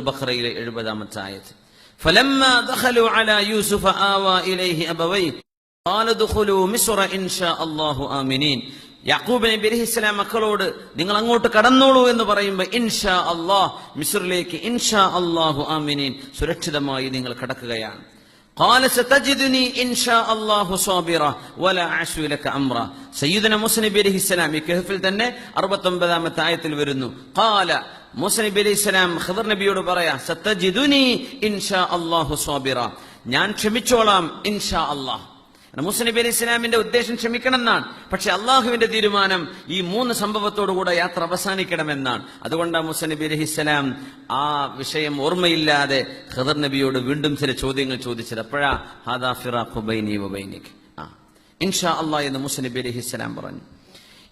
സൂറത്തുൽ ബഖറയിലെ എഴുപതാമത്തെ ആയത് فلما دخلوا على يوسف آوى إليه أبويه قال ادخلوا مصر إن شاء الله آمنين യാക്കൂബ് നബി അലൈഹി ഇസ്ലാം മക്കളോട് നിങ്ങൾ അങ്ങോട്ട് കടന്നോളൂ എന്ന് പറയുമ്പോൾ ഇൻഷാ അള്ളാഹ് മിസ്റിലേക്ക് ഇൻഷാ അള്ളാഹു ആമിനീൻ സുരക്ഷിതമായി നിങ്ങൾ കടക്കുകയാണ് قال ستجدني إن شاء الله صابرا ولا أعصي لك أمرا سيدنا موسى നബി അലൈഹി ഇസ്ലാം ഈ കഹഫിൽ തന്നെ അറുപത്തൊമ്പതാമത്തെ ആയത്തിൽ വരുന്നു قال മൂസ നബി അലൈഹി ഇസ്ലാം ഖദർ നബിയോട് പറയാ സത്തജിദുനി ഇൻഷാ അല്ലാഹു സ്വാബിറ ഞാൻ ക്ഷമിച്ചോളാം ഇൻഷാ അല്ലാഹ് മൂസ നബി അലി ഇസ്ലാമിന്റെ ഉദ്ദേശം ക്ഷമിക്കണം എന്നാണ് പക്ഷെ അള്ളാഹുവിന്റെ തീരുമാനം ഈ മൂന്ന് സംഭവത്തോടുകൂടെ യാത്ര അവസാനിക്കണമെന്നാണ്. അതുകൊണ്ടാണ് മൂസ നബി അലൈഹി ഇസ്ലാം ആ വിഷയം ഓർമ്മയില്ലാതെ ഖദർ നബിയോട് വീണ്ടും ചില ചോദ്യങ്ങൾ ചോദിച്ചത്. അപ്പോഴാ ഹാദാ ഇൻഷാ എന്ന് മൂസ നബി അലൈഹി ഇസ്ലാം പറഞ്ഞു.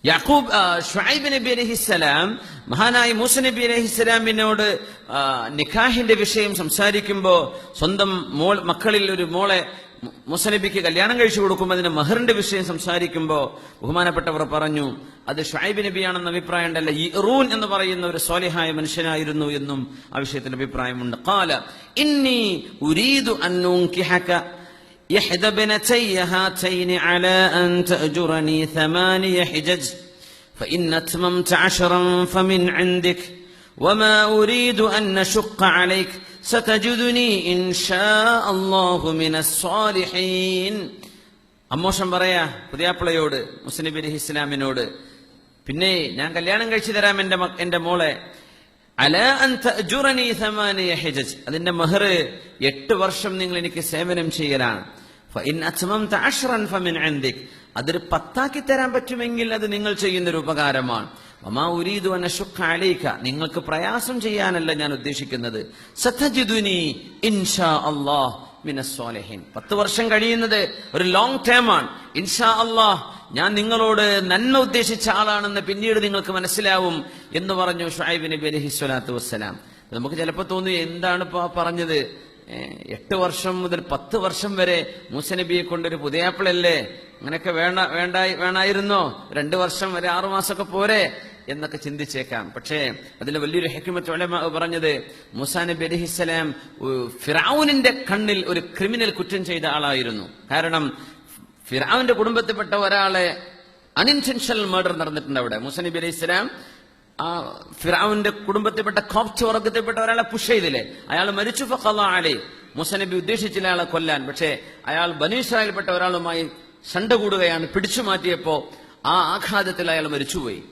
യാക്കൂബ് ഷായിബ് നബി അലഹിസ്സലാം മഹാനായി മൂസ നബി അലഹിസ്സലാമിനോട് ആ, നിക്കാഹിന്റെ വിഷയം സംസാരിക്കുമ്പോൾ സ്വന്തം മോൾ മക്കളിൽ ഒരു മോളെ മു- മൂസ നബിക്ക് കല്യാണം കഴിച്ചു കൊടുക്കുമ്പോൾ അതിന്റെ മഹറിന്റെ വിഷയം സംസാരിക്കുമ്പോ ബഹുമാനപ്പെട്ടവർ പറഞ്ഞു അത് ഷുഐബ് നബിയാണെന്ന അഭിപ്രായം ഉണ്ടല്ല ഇറൂൻ എന്ന് പറയുന്ന ഒരു സ്വാലിഹായ മനുഷ്യനായിരുന്നു എന്നും ആ വിഷയത്തിൽ അഭിപ്രായമുണ്ട് കാല ഇന്നി ഉരീദു അന്നൂങ്കിഹക إحدى ابنتي هاتين على أن تأجرني ثماني حجج فإن أتممت عشرا فمن عندك وما أريد أن نشق عليك അമ്മോഷം പറയാ പുതിയാപ്പിളയോട് മുസ്ലിം അലി ഇസ്ലാമിനോട്. പിന്നെ ഞാൻ കല്യാണം കഴിച്ചു തരാം എന്റെ എന്റെ മോളെ. അല ഹിജജ്. അതിന്റെ മെഹർ എട്ട് വർഷം നിങ്ങൾ എനിക്ക് സേവനം ചെയ്യലാണ്. അതൊരു പത്താക്കി തരാൻ പറ്റുമെങ്കിൽ അത് നിങ്ങൾ ചെയ്യുന്നൊരു ഉപകാരമാണ്. നിങ്ങൾക്ക് പ്രയാസം ചെയ്യാനല്ല ഞാൻ ഉദ്ദേശിക്കുന്നത്. പത്ത് വർഷം കഴിയുന്നത് ഒരു ലോങ് ആണ്. ഇൻഷാ അള്ളാഹ് ഞാൻ നിങ്ങളോട് നന്മ ഉദ്ദേശിച്ച ആളാണെന്ന് പിന്നീട് നിങ്ങൾക്ക് മനസ്സിലാവും എന്ന് പറഞ്ഞു ഷുഐബ് നബി അലഹി സ്വലാത്തു വസ്സലാം. നമുക്ക് ചിലപ്പോ തോന്നി എന്താണ് ഇപ്പൊ പറഞ്ഞത്? എട്ട് വർഷം മുതൽ പത്ത് വർഷം വരെ മൂസനബിയെ കൊണ്ടൊരു പുതിയാപ്പിളല്ലേ? അങ്ങനെയൊക്കെ വേണ്ട വേണ്ടായി വേണായിരുന്നോ? രണ്ട് വർഷം വരെ ആറു മാസമൊക്കെ പോരെ? എന്നൊക്കെ ചിന്തിച്ചേക്കാം. പക്ഷേ അതിൽ വലിയൊരു ഹെക്കിമത്ത് ഉലമ പറഞ്ഞത് മുസാ നബി അലഹിസ്സലാം ഫിറാവുനിന്റെ കണ്ണിൽ ഒരു ക്രിമിനൽ കുറ്റം ചെയ്ത ആളായിരുന്നു. കാരണം ഫിറാവിന്റെ കുടുംബത്തിൽപ്പെട്ട ഒരാളെ അൺഇന്റൻഷണൽ മർഡർ നടന്നിട്ടുണ്ട് അവിടെ. മുസാ നബി അലൈഹി ആ ഫിറാവിന്റെ കുടുംബത്തിൽപ്പെട്ട കോപ്റ്റ് വർഗത്തിൽപ്പെട്ട ഒരാളെ പുഷ് ചെയ്തില്ലേ? അയാൾ മരിച്ചു ഫഖള മുസനബി മൂസ ഉദ്ദേശിച്ചില്ല അയാളെ കൊല്ലാൻ. പക്ഷേ അയാൾ ബനീസ്രായിൽപ്പെട്ട ഒരാളുമായി ശണ്ട കൂടുകയാണ് പിടിച്ചു മാറ്റിയപ്പോ ആ ആഘാതത്തിൽ അയാൾ മരിച്ചുപോയി.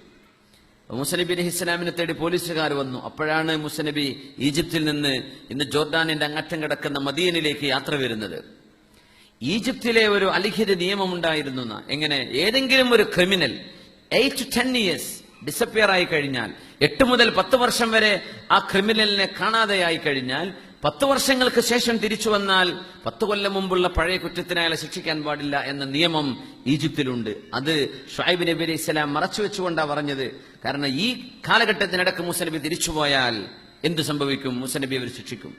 മുസനബി അലി ഇസ്ലാമിനെ തേടി പോലീസുകാർ വന്നു. അപ്പോഴാണ് മുസനബി ഈജിപ്തിൽ നിന്ന് ഇന്ന് ജോർഡാനിന്റെ അങ്ങറ്റം കിടക്കുന്ന മദീനിലേക്ക് യാത്ര വരുന്നത്. ഈജിപ്തിലെ ഒരു അലിഖിത നിയമം ഉണ്ടായിരുന്നു എങ്ങനെ? ഏതെങ്കിലും ഒരു criminal eight two ten years disappear ആയി കഴിഞ്ഞാൽ എട്ട് മുതൽ പത്ത് വർഷം വരെ ആ ക്രിമിനലിനെ കാണാതെയായി കഴിഞ്ഞാൽ പത്ത് വർഷങ്ങൾക്ക് ശേഷം തിരിച്ചു വന്നാൽ പത്ത് കൊല്ലം മുമ്പുള്ള പഴയ കുറ്റത്തിന് അയാളെ ശിക്ഷിക്കാൻ പാടില്ല എന്ന നിയമം ഈജിപ്തിലുണ്ട്. അത് ഷായിബ് നബി അലൈഹി സ്വലാം മറച്ചു വെച്ചുകൊണ്ടാണ് പറഞ്ഞത്. കാരണം ഈ കാലഘട്ടത്തിനിടക്ക് മുസനബി തിരിച്ചുപോയാൽ എന്ത് സംഭവിക്കും? മുസനബി അവർ ശിക്ഷിക്കും.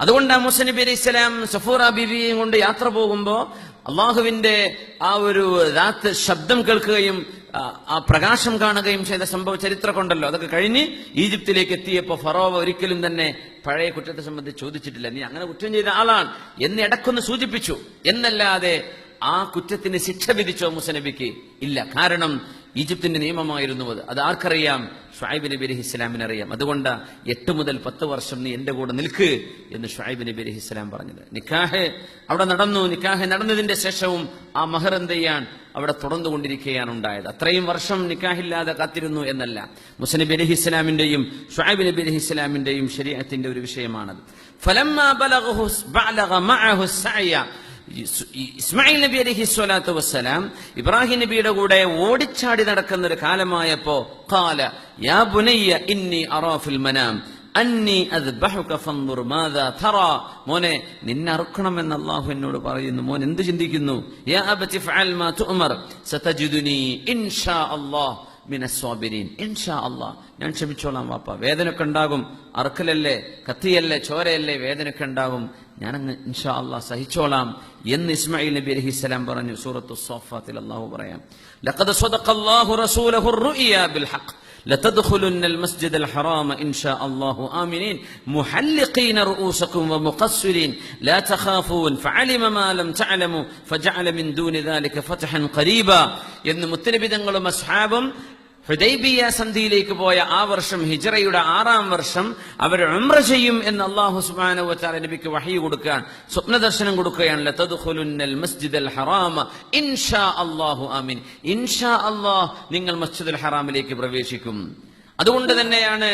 അതുകൊണ്ടാണ് മൂസ നബി അലൈഹി സ്വലാം സഫൂറ ബിബിയെയും കൊണ്ട് യാത്ര പോകുമ്പോൾ അള്ളാഹുവിന്റെ ആ ഒരു രാത്രി ശബ്ദം കേൾക്കുകയും ആ, പ്രകാശം കാണുകയും ചെയ്ത സംഭവ ചരിത്രം കൊണ്ടല്ലോ അതൊക്കെ കഴിഞ്ഞ് ഈജിപ്തിലേക്ക് എത്തിയപ്പോ ഫറോവ ഒരിക്കലും തന്നെ പഴയ കുറ്റത്തെ സംബന്ധിച്ച് ചോദിച്ചിട്ടില്ല. നീ അങ്ങനെ കുറ്റം ചെയ്ത ആളാണ്. എന്ന് ഇടക്കൊന്ന് സൂചിപ്പിച്ചു. എന്നല്ലാതെ ആ കുറ്റത്തിന് ശിക്ഷ വിധിച്ചോ മുസനബിക്ക് ഇല്ല. കാരണം ഈജിപ്തിന്റെ നിയമമായിരുന്നു അത് അത് ആർക്കറിയാം? ഷായിബ് നബി അലഹി ഇസ്ലാമിന് അറിയാം. അതുകൊണ്ട് എട്ട് മുതൽ പത്ത് വർഷം നീ എന്റെ കൂടെ നിൽക്ക് എന്ന് ഷായിബ് നബി അലഹി ഇസ്ലാം പറഞ്ഞത്. നിക്കാഹ് അവിടെ നടന്നു. നിക്കാഹ് നടന്നതിന്റെ ശേഷവും ആ മഹർ എന്ത് ചെയ്യാൻ? അവിടെ തുടർന്നുകൊണ്ടിരിക്കുകയാണ് ഉണ്ടായത്. അത്രയും വർഷം നിക്കാഹില്ലാതെ കാത്തിരുന്നു എന്നല്ല. മുസനബി അലഹി ഇസ്ലാമിന്റെയും ഷായിബ് നബി അലഹി ഇസ്ലാമിന്റെയും ശരീരത്തിന്റെ ഒരു വിഷയമാണത്. ഫലമ്മ മഅഹു ഇസ്മായിൽ നബി അലഹി സ്വലാത്തു വസ്സലാം ഇബ്രാഹിം നബിയുടെ കൂടെ ഓടിച്ചാടി നടക്കുന്ന ഒരു കാലമായപ്പോ കാല യാ ബുനയ്യ ഇന്നി അറാഫിൽ മനാം അന്നി മാദാ തറാ. മോനെ നിന്നെ അറുക്കണമെന്ന് അല്ലാഹു എന്നോട് പറയുന്നു. മോൻ എന്ത് ചിന്തിക്കുന്നു? ഞാൻ ക്ഷമിച്ചോളാം വാപ്പ. വേദനയൊക്കെ ഉണ്ടാകും. അറുക്കലല്ലേ കത്തിയല്ലേ ചോരയല്ലേ വേദനയൊക്കെ ഞാനങ്ങ് ഇൻഷാ അല്ലാഹ് സഹിച്ചോളാം എന്ന് ഇസ്മായിൽ നബി അലൈഹിസ്സലാം പറഞ്ഞു സൂറത്തു സോഫാത്തിൽ അല്ലാഹു പറയാം ലഖദ് സ്വദഖല്ലാഹു റസൂലഹു الرؤيا بالحق لتدخلن المسجد الحرام إن شاء الله آمنين محلقين رؤوسكم ومقصرين لا تخافون فعلم ما لم تعلموا فجعل من دون ذلك فتحا قريبا എന്ന് മുത്തനബിതങ്ങളും അസ്ഹാബും ഹുദൈബിയ സന്ധിയിലേക്ക് പോയ ആ വർഷം ഹിജറയുടെ ആറാം വർഷം അവർ ഉംറ ചെയ്യും എന്ന് അള്ളാഹു വതആല നബിക്ക് വഹി കൊടുക്കാൻ സ്വപ്ന ദർശനം കൊടുക്കുകയാണ് മസ്ജിദ് അൽ ഹറാമ. ഇൻഷാ അല്ലാഹു ആമീൻ. ഇൻഷാ അല്ലാഹ് നിങ്ങൾ മസ്ജിദുൽ ഹറാമിലേക്ക് പ്രവേശിക്കും. അതുകൊണ്ട് തന്നെയാണ്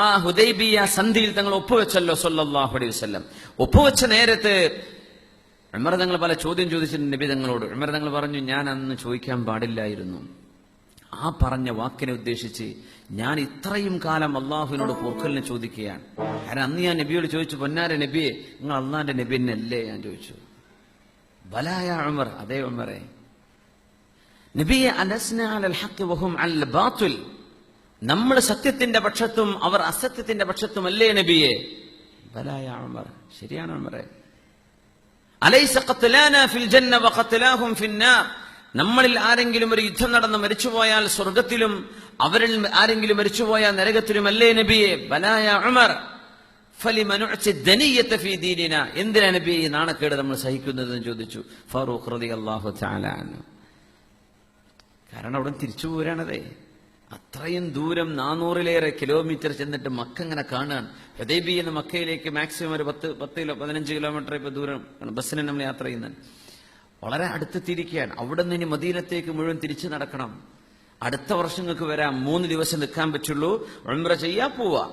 ആ ഹുദൈബിയ സന്ധിയിൽ തങ്ങൾ ഒപ്പുവെച്ചല്ലോ സൊല്ലാഹു അലൈഹി വസ്ലം ഒപ്പുവെച്ച നേരത്ത് ഉമർ തങ്ങൾ പല ചോദ്യം ചോദിച്ചിട്ടുണ്ട് നബി തങ്ങളോട്. ഉമർ തങ്ങൾ പറഞ്ഞു ഞാൻ അന്ന് ചോദിക്കാൻ പാടില്ലായിരുന്നു. ആ പറഞ്ഞ വാക്കിനെ ഉദ്ദേശിച്ച് ഞാൻ ഇത്രയും കാലം അള്ളാഹുവിനോട് പൊറുക്കലിനെ ചോദിക്കുകയാണ്. കാരണം അന്ന് ഞാൻ നബിയോട് ചോദിച്ചു പൊന്നാര നബിയെ നിങ്ങൾ അള്ളാന്റെ നബിന്നല്ലേ ഞാൻ ചോദിച്ചു. ബലായ ഉമർ അതേ ഉമറെ. നബിയെ നമ്മൾ സത്യത്തിന്റെ പക്ഷത്തും അവർ അസത്യത്തിന്റെ പക്ഷത്തും അല്ലേ നബിയെ? ബലായ ഉമർ ശരിയാണ് ഉമറെ. അലൈസ ഫിൽ ജന്ന വഖത്ലാഹും ഫിന്നാർ. നമ്മളിൽ ആരെങ്കിലും ഒരു യുദ്ധം നടന്ന് മരിച്ചുപോയാൽ സ്വർഗത്തിലും അവരിൽ ആരെങ്കിലും മരിച്ചുപോയാൽ നരകത്തിലും അല്ലേ നബിയെ ബലായ അമർ എന്തിനാ നബി ഈ നാണക്കേട് നമ്മൾ സഹിക്കുന്നത് എന്ന് ചോദിച്ചു. ഫാറൂഖ് റതി അൻഹു. കാരണം അവിടെ തിരിച്ചു പോരാണതേ. അത്രയും ദൂരം നാനൂറിലേറെ കിലോമീറ്റർ ചെന്നിട്ട് മക്ക ഇങ്ങനെ കാണാൻ. ഹൃദയബി എന്ന മക്കയിലേക്ക് മാക്സിമം ഒരു പത്ത് പത്ത് കിലോ പതിനഞ്ച് കിലോമീറ്റർ ഇപ്പൊ ദൂരം ബസ്സിന് നമ്മൾ യാത്ര ചെയ്യുന്നത്. വളരെ അടുത്തെത്തിയിരിക്കുകയാണ്. അവിടെ നിന്ന് ഇനി മദീനത്തേക്ക് മുഴുവൻ തിരിച്ചു നടക്കണം. അടുത്ത വർഷങ്ങൾക്ക് വരാം മൂന്ന് ദിവസം നിൽക്കാൻ പറ്റുള്ളൂ. ഉംറ ചെയ്യാ പോവാ.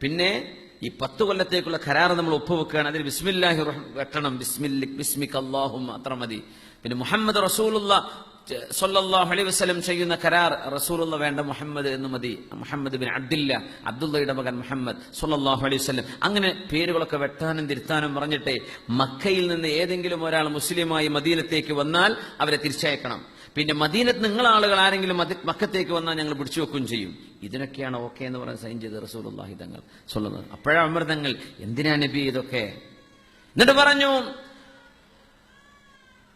പിന്നെ ഈ പത്ത് കൊല്ലത്തേക്കുള്ള കരാർ നമ്മൾ ഒപ്പുവെക്കുകയാണ്. അതിൽ ബിസ്മില്ലാഹി വെട്ടണം. ബിസ്മില്ലി ബിസ്മിക് അള്ളാഹും അത്ര മതി. പിന്നെ മുഹമ്മദ് റസൂലുള്ള സൊല്ലാഹു അലൈ വസ്ലം ചെയ്യുന്ന കരാർ റസൂലുള്ള വേണ്ട മുഹമ്മദ് എന്ന് മതി. മുഹമ്മദ് ബിൻ അബ്ദുല്ല അബ്ദുള്ളയുടെ മകൻ മുഹമ്മദ് സൊല്ലാഹു അലൈഹി വസ്ലം അങ്ങനെ പേരുകളൊക്കെ വെട്ടാനും തിരുത്താനും പറഞ്ഞിട്ട് മക്കയിൽ നിന്ന് ഏതെങ്കിലും ഒരാൾ മുസ്ലിമായി മദീനത്തേക്ക് വന്നാൽ അവരെ തിരിച്ചയക്കണം. പിന്നെ മദീനത്ത് നിങ്ങൾ ആളുകൾ ആരെങ്കിലും മക്കത്തേക്ക് വന്നാൽ ഞങ്ങൾ പിടിച്ചു വെക്കുകയും ചെയ്യും. ഇതിനൊക്കെയാണ് ഓക്കെ എന്ന് പറഞ്ഞ് സൈൻ ചെയ്ത് റസൂലുള്ളാഹി തങ്ങൾ സൊല്ലുന്നത് അപ്പോഴാണ് അമൃതങ്ങൾ എന്തിനാണ് നബി ഇതൊക്കെ? എന്നിട്ട് പറഞ്ഞു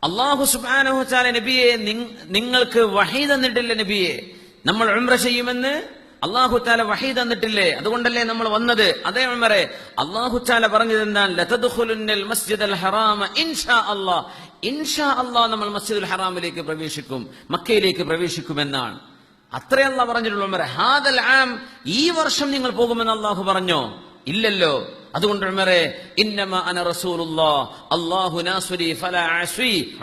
അള്ളാഹു സുബ്ഹാനഹു വതആല നബിയെ നിങ്- നിങ്ങൾക്ക് വഹി തന്നിട്ടില്ല നബിയെ? നമ്മൾ ഉംറ ചെയ്യുമെന്ന് അള്ളാഹു താല വഹി തന്നിട്ടില്ലേ? അതുകൊണ്ടല്ലേ നമ്മൾ വന്നത്? അതേ ഉമറെ അള്ളാഹു താല പറഞ്ഞത് അല്ലാഹ് നമ്മൾ മസ്ജിദുൽ ഹറാമിലേക്ക് പ്രവേശിക്കും മക്കയിലേക്ക് പ്രവേശിക്കുമെന്നാണ്. അത്രയല്ല പറഞ്ഞിട്ടുള്ള ഉമറെ ഹാദൽ ആം ഈ വർഷം നിങ്ങൾ പോകുമെന്ന് അള്ളാഹു പറഞ്ഞോ? ഇല്ലല്ലോ. അതുകൊണ്ട് ഉമറെ ഇന്നമ അന റസൂലുള്ളാ അല്ലാഹു നാസുരി ഫലാ അസ്വി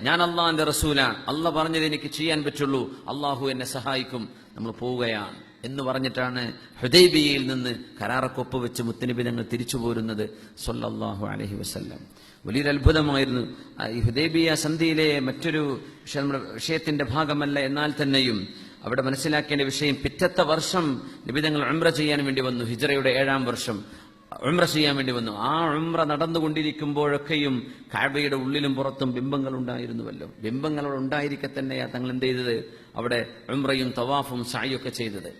ഞാൻ അള്ളാഹിന്റെ റസൂലാണ്. അള്ളാഹ് പറഞ്ഞത് എനിക്ക് ചെയ്യാൻ പറ്റുള്ളൂ. അള്ളാഹു എന്നെ സഹായിക്കും. നമ്മൾ പോവുകയാണ്. എന്ന് പറഞ്ഞിട്ടാണ് ഹുദൈബിയയിൽ നിന്ന് കരാറക്കൊപ്പ് വെച്ച് മുത്തനബി ഞങ്ങൾ തിരിച്ചു പോരുന്നത് സൊല്ലാഹു അലഹി വസ്ല്ലാം. വലിയൊരു അത്ഭുതമായിരുന്നു ഈ ഹുദൈബിയ സന്ധിയിലെ മറ്റൊരു നമ്മുടെ വിഷയത്തിന്റെ ഭാഗമല്ല. എന്നാൽ തന്നെയും അവിടെ മനസ്സിലാക്കേണ്ട വിഷയം പിറ്റത്തെ വർഷം നിബിതങ്ങൾ ഉംറ ചെയ്യാൻ വേണ്ടി വന്നു ഹിജറയുടെ ഏഴാം വർഷം ഉംറ ചെയ്യാൻ വേണ്ടി വന്നു. ആ ഉംറ നടന്നുകൊണ്ടിരിക്കുമ്പോഴൊക്കെയും കാബയുടെ ഉള്ളിലും പുറത്തും ബിംബങ്ങൾ ഉണ്ടായിരുന്നുവല്ലോ. ബിംബങ്ങൾ അവിടെ ഉണ്ടായിരിക്കെ തന്നെയാ തങ്ങൾ എന്ത് ചെയ്തത്? അവിടെ ഉംറയും തവാഫും സായൊക്കെ ചെയ്തത്.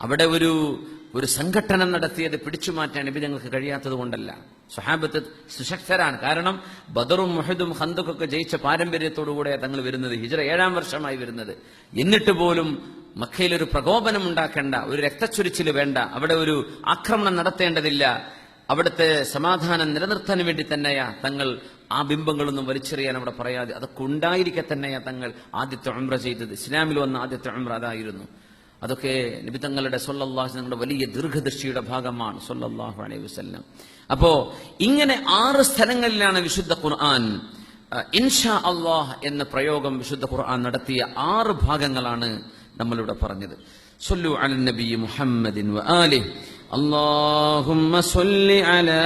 അവിടെ ഒരു ഒരു സംഘടന നടത്തിയത് പിടിച്ചു മാറ്റാൻ നബി ഞങ്ങൾക്ക് കഴിയാത്തത് കൊണ്ടല്ല. സ്വഹാബത്ത് സുശക്തരാണ്. കാരണം ബദറും മുഹദും ഹന്ദക്കൊക്കെ ജയിച്ച പാരമ്പര്യത്തോടുകൂടെ തങ്ങൾ വരുന്നത് ഹിജറ ഏഴാം വർഷമായി വരുന്നത്. എന്നിട്ട് പോലും മക്കയിൽ ഒരു പ്രകോപനം ഉണ്ടാക്കേണ്ട ഒരു രക്തച്ചൊരിച്ചിൽ വേണ്ട അവിടെ ഒരു ആക്രമണം നടത്തേണ്ടതില്ല. അവിടുത്തെ സമാധാനം നിലനിർത്താൻ വേണ്ടി തന്നെയാ തങ്ങൾ ആ ബിംബങ്ങളൊന്നും വലിച്ചെറിയാൻ അവിടെ പറയാതെ അതൊക്കെ ഉണ്ടായിരിക്കെ തന്നെയാ തങ്ങൾ ആദ്യത്തെ ഉംറ ചെയ്തത്. ഇസ്ലാമിൽ വന്ന ആദ്യത്തെ ഉംറ അതായിരുന്നു. അതൊക്കെ നിബിതങ്ങളുടെ സൊല്ലാഹു ഞങ്ങളുടെ വലിയ ദീർഘദൃഷ്ടിയുടെ ഭാഗമാണ് സൊല്ലാഹു അലൈഹി വസല്ലം അപ്പോ ഇങ്ങനെ ആറ് സ്ഥലങ്ങളിലാണ് വിശുദ്ധ ഖുർആൻ അഹ്, ഇൻഷാ അള്ളാഹ് എന്ന പ്രയോഗം വിശുദ്ധ ഖുർആൻ നടത്തിയ ആറ് ഭാഗങ്ങളാണ് നമ്മളിവിടെ പറഞ്ഞത് സൊല്ലു അല നബി മുഹമ്മദിൻ വ ആലിഹ് اللهم صل على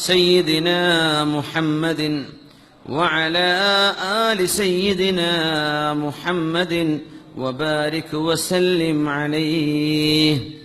سيدنا محمد وعلى آل سيدنا محمد وبارك وسلم عليه.